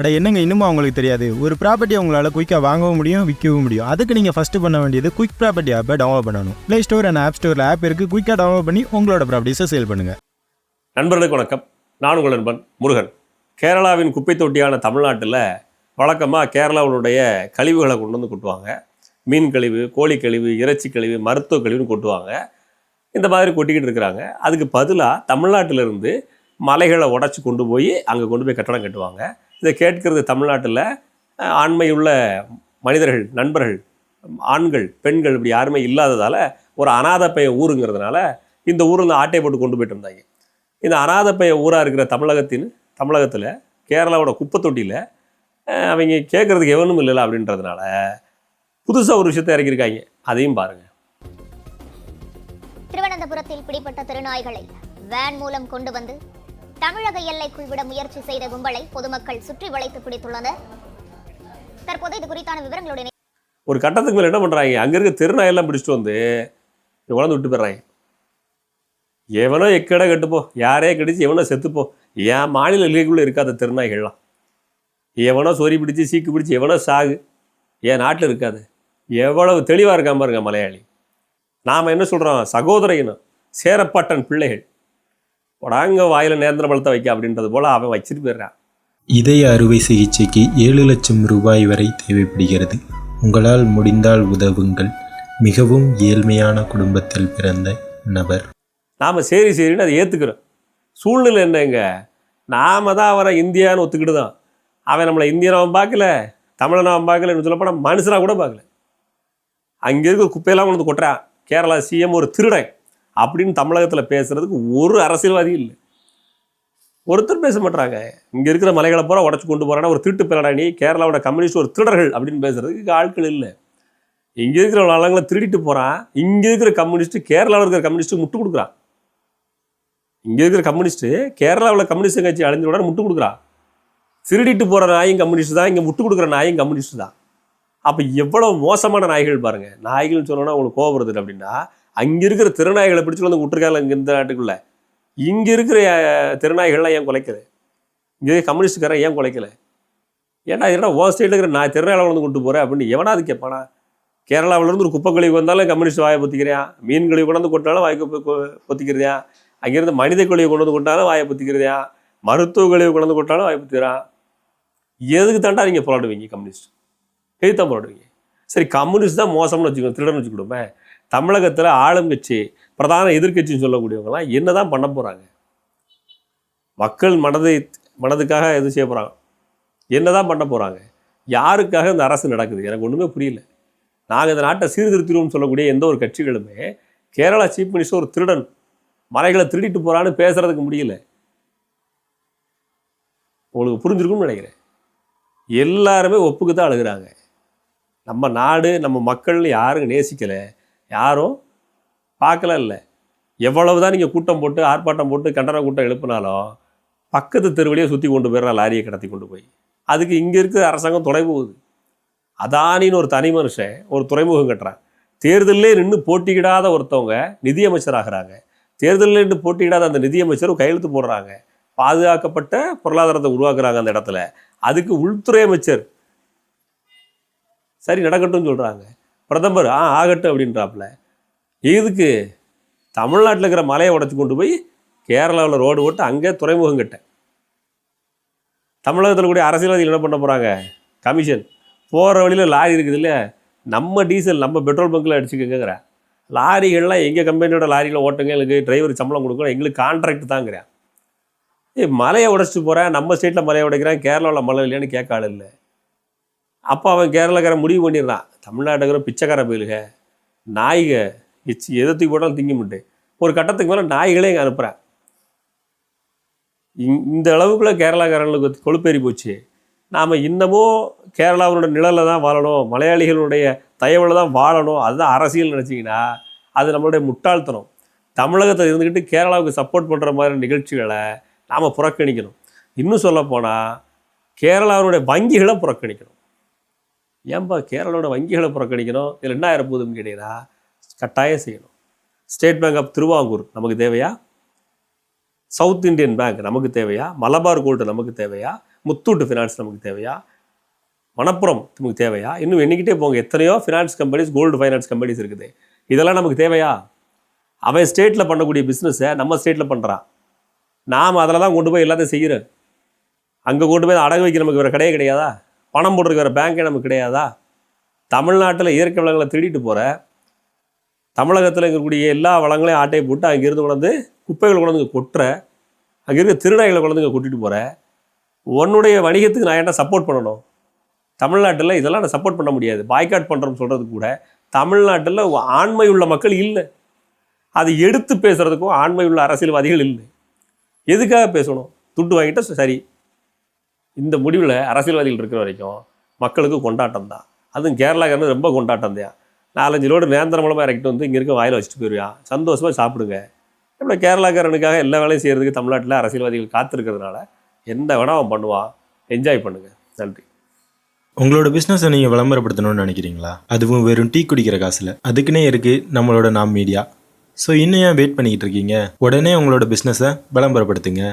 அட என்னங்க இன்னுமா அவங்களுக்கு தெரியாது? ஒரு ப்ராப்பர்ட்டி உங்களால் குயிக்காக வாங்கவும் முடியும் விற்கவும் முடியும். அதுக்கு நீங்கள் ஃபஸ்ட்டு பண்ண வேண்டியது குயிக் ப்ராப்பர்ட்டி ஆப்பை டவுன்லோட் பண்ணணும். ப்ளே ஸ்டோர் அண்ட் ஆப் ஸ்டோரில் ஆப் இருக்குது குயிக்காக டவுன்லோட் பண்ணி உங்களோட ப்ராப்பர்ட்டிஸை சேல் பண்ணுங்கள் நண்பர்களுக்கு வணக்கம். நான் உங்கள் நண்பன் முருகன். கேரளாவின் குப்பை தொட்டியான தமிழ்நாட்டில் வழக்கமாக கேரளாவுடைய கழிவுகளை கொண்டு வந்து கொட்டுவாங்க. மீன் கழிவு கோழி கழிவு இறைச்சி கழிவு மருத்துவ கழிவுன்னு கொட்டுவாங்க. இந்த மாதிரி கொட்டிக்கிட்டு இருக்கிறாங்க. அதுக்கு பதிலாக தமிழ்நாட்டிலிருந்து மலைகளை உடச்சி கொண்டு போய் அங்கே கொண்டு போய் கட்டடம் கட்டுவாங்க. இதை கேட்கறது தமிழ்நாட்டில் ஆண்மையுள்ள மனிதர்கள் நண்பர்கள் ஆண்கள் பெண்கள் இப்படி யாருமே இல்லாததால் ஒரு அனாதை பைய ஊருங்கிறதுனால இந்த ஊரில் ஆட்டை போட்டு கொண்டு போயிட்டு இருந்தாங்க இந்த அனாதை பைய ஊராக இருக்கிற தமிழகத்தின் தமிழகத்தில் கேரளாவோட குப்பை தொட்டியில் அவங்க கேட்குறதுக்கு எவனும் இல்லைல்ல அப்படின்றதுனால புதுசாக ஒரு விஷயத்தை இறக்கியிருக்காங்க. அதையும் பாருங்கள் திருவனந்தபுரத்தில் பிடிப்பட்ட திருநாய்களை வேன் மூலம் கொண்டு வந்து தமிழக எல்லைக்குள் விட முயற்சி செய்த கும்பலை பொதுமக்கள் சுற்றி வளைத்து பிடித்துள்ளனர். தற்போது இது குறித்தான விவரங்களுடன் ஒரு கட்டத்துக்கு மேலே என்ன பண்ணுறாங்க அங்கே இருக்க திருநாயெல்லாம் பிடிச்சிட்டு வந்து இங்க விட்டு போயிடுறாங்க. எவனோ எக்கடை கட்டுப்போ யாரே கடிச்சு எவனோ செத்துப்போ என் மாநில எல்லைக்குள்ளே இருக்காத திருநாய்கள்லாம். எவனோ சொறி பிடிச்சி சீக்கு பிடிச்சி எவனோ சாகு. என் நாட்டில் இருக்காது. எவ்வளவு தெளிவாக இருக்கா பாருங்க மலையாளி. நாம் என்ன சொல்கிறோம் சகோதரையினம் சேரப்பாட்டன் பிள்ளைகள். உடாங்க வாயில் நேந்திர பழத்தை வைக்க அப்படின்றது போல் அவன் வச்சுட்டு போயிடுறான். இதய அறுவை சிகிச்சைக்கு ஏழு லட்சம் ரூபாய் வரை தேவைப்படுகிறது. உங்களால் முடிந்தால் உதவுங்கள். மிகவும் ஏழ்மையான குடும்பத்தில் பிறந்த நபர். நாம் சரி சரின்னு அதை ஏற்றுக்கிறோம் சூழ்நிலை என்னங்க நாம தான் அவரை இந்தியான்னு ஒத்துக்கிட்டு தான் அவன் நம்மளை இந்தியனாவும் பார்க்கல தமிழனாவும் பார்க்கல சொல்லப்போனால் மனுஷனாக கூட பார்க்கல. அங்கே இருக்கிற குப்பையெல்லாம் கொண்டு கொட்டுறான். கேரளா சிஎம் ஒரு திருடன். அப்படின்னு தமிழகத்தில் பேசுகிறதுக்கு ஒரு அரசியல்வாதி இல்லை. ஒருத்தர் பேச மாட்டாங்க இங்கே இருக்கிற மலைகளை பூரா உடச்சி கொண்டு போகிறான்னா ஒரு திருட்டு பிறடா நீ கேரளாவோட கம்யூனிஸ்ட் ஒரு திருடர்கள் அப்படின்னு பேசுறதுக்கு ஆட்கள் இல்லை. இங்கே இருக்கிற ஆளுங்களை திருடிட்டு போகிறான் இங்கே இருக்கிற கம்யூனிஸ்ட் கேரளாவில் இருக்கிற கம்யூனிஸ்ட் முட்டு கொடுக்குறான் இங்கே இருக்கிற கம்யூனிஸ்ட்டு கேரளாவில் கம்யூனிஸ்ட் கட்சி அழிஞ்ச உடனே முட்டு கொடுக்குறான் திருடிட்டு போகிற நாயும் கம்யூனிஸ்ட் தான் இங்கே முட்டு கொடுக்குற நாயும் கம்யூனிஸ்ட் தான். அப்போ எவ்வளோ மோசமான நாய்கள் பாருங்கள் நாய்கள்னு சொல்லணும்னா உங்களுக்கு கோபுறது அப்படின்னா அங்கே இருக்கிற திருநாய்களை பிடிச்சு வந்து விட்டுருக்காங்க இங்கே இந்த நாட்டுக்குள்ள. இங்கே இருக்கிற திருநாய்கள்லாம் ஏன் குலைக்குது இங்கே கம்யூனிஸ்டுக்காரன் ஏன் குலைக்கல? ஏன்டா என்னடா ஓ ஸ்டேட்டில் இருக்கிற நான் திருநாளை வந்து கொண்டு போகிறேன் அப்படின்னு எவனாவது கேட்பானா கேரளாவிலேருந்து ஒரு குப்பை கழிவு வந்தாலும் கம்யூனிஸ்ட் வாயை பொத்திக்கிறியா? மீன் கழிவு கொண்டு வந்து கொட்டாலும் வாய்க்கு பொ- பொத்திக்கிறதா அங்கேருந்து மனித கழிவு கொண்டு வந்து கொட்டாலும் வாயை பொத்திக்கிறதா மருத்துவ கழிவு கொண்டு வந்து கொட்டாலும் வாயை பொத்திக்கிறான் எதுக்கு தாண்டா நீங்கள் போராடுவீங்க கம்யூனிஸ்ட்? எதுக்கு தான் போராடுவீங்க? சரி கம்யூனிஸ்ட் தான் மோசம்னு வச்சுக்கோங்க திருடன்னு வச்சுக்கிடுமே தமிழகத்தில் ஆளும் கட்சி பிரதான எதிர்க்கட்சின்னு சொல்லக்கூடியவங்களாம் என்ன தான் பண்ண போகிறாங்க மக்கள் மனதை மனதுக்காக எது செய்ய போகிறாங்க என்ன தான் பண்ண போகிறாங்க யாருக்காக இந்த அரசு நடக்குது? எனக்கு ஒன்றுமே புரியல. நாங்கள் இந்த நாட்டை சீர்திருத்திடுவோம்னு சொல்லக்கூடிய எந்த ஒரு கட்சிகளுமே கேரளா சீஃப் மினிஸ்டர் ஒரு திருடன் மலைகளை திருடிட்டு போகிறான்னு பேசுகிறதுக்கு முடியல. உங்களுக்கு புரிஞ்சிருக்கும்னு நினைக்கிறேன். எல்லாருமே ஒப்புக்கு தான் அழுகிறாங்க. நம்ம நாடு நம்ம மக்கள்னு யாரும் நேசிக்கலை. யாரும் பார்க்கல இல்லை எவ்வளவு தான் நீங்கள் கூட்டம் போட்டு ஆர்ப்பாட்டம் போட்டு கண்டன கூட்டம் எழுப்பினாலும் பக்கத்து தெருவிலேயே சுற்றி கொண்டு போயிடுறான் லாரியை கடத்தி கொண்டு போய். அதுக்கு இங்கே இருக்கிற அரசாங்கம் துணை போகுது. அதானின்னு ஒரு தனி மனுஷன் ஒரு துறைமுகம் கட்டுறான். தேர்தலிலே நின்று போட்டியிடாத ஒருத்தவங்க நிதியமைச்சராகிறாங்க. தேர்தலில் நின்று போட்டியிடாத அந்த நிதியமைச்சர் கையெழுத்து போடுறாங்க. பாதுகாக்கப்பட்ட பொருளாதாரத்தை உருவாக்குறாங்க அந்த இடத்துல. அதுக்கு உள்துறை அமைச்சர். சரி நடக்கட்டும்னு சொல்கிறாங்க பிரதமர் ஆ ஆகட்டும் அப்படின்றாப்புல. இதுக்கு தமிழ்நாட்டில் இருக்கிற மலையை உடச்சி கொண்டு போய் கேரளாவில் ரோடு ஓட்டு அங்கே துறைமுகம் கட்ட. தமிழகத்தில் கூடிய அரசியல்வாதிகள் என்ன பண்ண போகிறாங்க கமிஷன். போகிற வழியில் லாரி இருக்குது இல்லையா? நம்ம டீசல் நம்ம பெட்ரோல் பங்க்கில் அடிச்சுக்கங்கிற லாரிகள்லாம் எங்கள் கம்பெனியோட லாரியில் ஓட்டுங்க எங்களுக்கு டிரைவர் சம்பளம் கொடுக்கணும் எங்களுக்கு கான்ட்ராக்ட் தாங்கிறேன் ஏய் மலையை உடைச்சிட்டு போகிறேன் நம்ம ஸ்டேட்டில் மலையை உடைக்கிறேன் கேரளாவில் மலை இல்லையான்னு கேட்க ஆள் இல்லை. அப்போ அவன் கேரளாக்காரன் முடிவு பண்ணிடுறான். தமிழ்நாட்டுக்கிற பிச்சைக்கார பயிலுக நாய்க எச்சி எதை தூக்கி போட்டாலும் திங்க மாட்டேன் ஒரு கட்டத்துக்கு மேலே நாய்களே இங்கே அனுப்புகிறேன் இந்த அளவுக்குள்ள கேரளாக்காரங்களுக்கு கொழுப்பேறி போச்சு. நாம் இன்னமும் கேரளாவோட நிழலில் தான் வாழணும். மலையாளிகளுடைய தயவில் தான் வாழணும். அதுதான் அரசியல் நினச்சிங்கன்னா அது நம்மளுடைய முட்டாள்தனம். தமிழகத்தில் இருந்துக்கிட்டு கேரளாவுக்கு சப்போர்ட் பண்ணுற மாதிரி நிகழ்ச்சிகளை நாம் புறக்கணிக்கணும். இன்னும் சொல்லப்போனால் கேரளாவினுடைய வங்கிகளை புறக்கணிக்கணும். ஏன்பா கேரளோட வங்கிகளை புறக்கணிக்கணும்? இதில் என்ன ஆயிரப்போகுதுன்னு கேட்டீங்கன்னா கட்டாயம் செய்யணும். ஸ்டேட் பேங்க் ஆஃப் திருவாங்கூர் நமக்கு தேவையா? சவுத் இந்தியன் பேங்க் நமக்கு தேவையா? மலபார் கோல்டு நமக்கு தேவையா? முத்தூட்டு ஃபினான்ஸ் நமக்கு தேவையா? மணப்புறம் நமக்கு தேவையா? இன்னும் எண்ணிக்கிட்டே போங்க. எத்தனையோ finance companies gold finance companies இருக்குது. இதெல்லாம் நமக்கு தேவையா? அவன் ஸ்டேட்டில் பண்ணக்கூடிய பிஸ்னஸை நம்ம ஸ்டேட்டில் பண்ணுறான் நாம் அதில் தான் கொண்டு போய் எல்லாத்தையும் செய்கிறோம் அங்கே கொண்டு போய் அடகு வைக்க நமக்கு வேறு கிடையே கிடையாதா? பணம் போட்டுருக்கிற வேறு பேங்கே நமக்கு கிடையாதா? தமிழ்நாட்டில் இயற்கை வளங்களை திருடிட்டு போகிற தமிழகத்தில் இருக்கக்கூடிய எல்லா வளங்களையும் ஆட்டையை போட்டு அங்கேருந்து கொண்டாந்து குப்பைகளை கொண்டாந்து கொட்டுற. அங்கே இருக்க திருநாய்களை கொண்டாந்து கொட்டிட்டு போகிற உன்னுடைய வணிகத்துக்கு நான் என்ன சப்போர்ட் பண்ணணும்? தமிழ்நாட்டில் இதெல்லாம் நான் சப்போர்ட் பண்ண முடியாது. பாய்காட் பண்ணுறோம்னு சொல்கிறது கூட தமிழ்நாட்டில் ஆண்மை உள்ள மக்கள் இல்லை. அதை எடுத்து பேசுகிறதுக்கும் ஆண்மை உள்ள அரசியல்வாதிகள் இல்லை. எதுக்காக பேசணும்? துட்டு வாங்கிட்டா சரி. இந்த முடிவில் அரசியல்வாதிகள் இருக்கிற வரைக்கும் மக்களுக்கு கொண்டாட்டம் தான் அதுவும் கேரளாக்காரன் ரொம்ப கொண்டாட்டம் தான் நாலஞ்சு லோடு நேந்திர மூலமாக இறக்கிட்டு வந்து இங்கே இருக்க வாயில் வச்சுட்டு போயிருவான் சந்தோஷமாக சாப்பிடுங்க. இப்படி கேரளாக்காரனுக்காக எல்லா வேலையும் செய்கிறதுக்கு தமிழ்நாட்டில் அரசியல்வாதிகள் காத்திருக்கிறதுனால என்ன வேணால் அவன் பண்ணுவான். என்ஜாய் பண்ணுங்கள் நன்றி. உங்களோட பிஸ்னஸை நீங்கள் விளம்பரப்படுத்தணும்னு நினைக்கிறீங்களா? அதுவும் வெறும் டீ குடிக்கிற காசில். அதுக்குன்னே இருக்குது நம்மளோட நாம் மீடியா ஸோ இன்னும் ஏன் வெயிட் பண்ணிக்கிட்டு இருக்கீங்க? உடனே உங்களோட பிஸ்னஸை விளம்பரப்படுத்துங்க.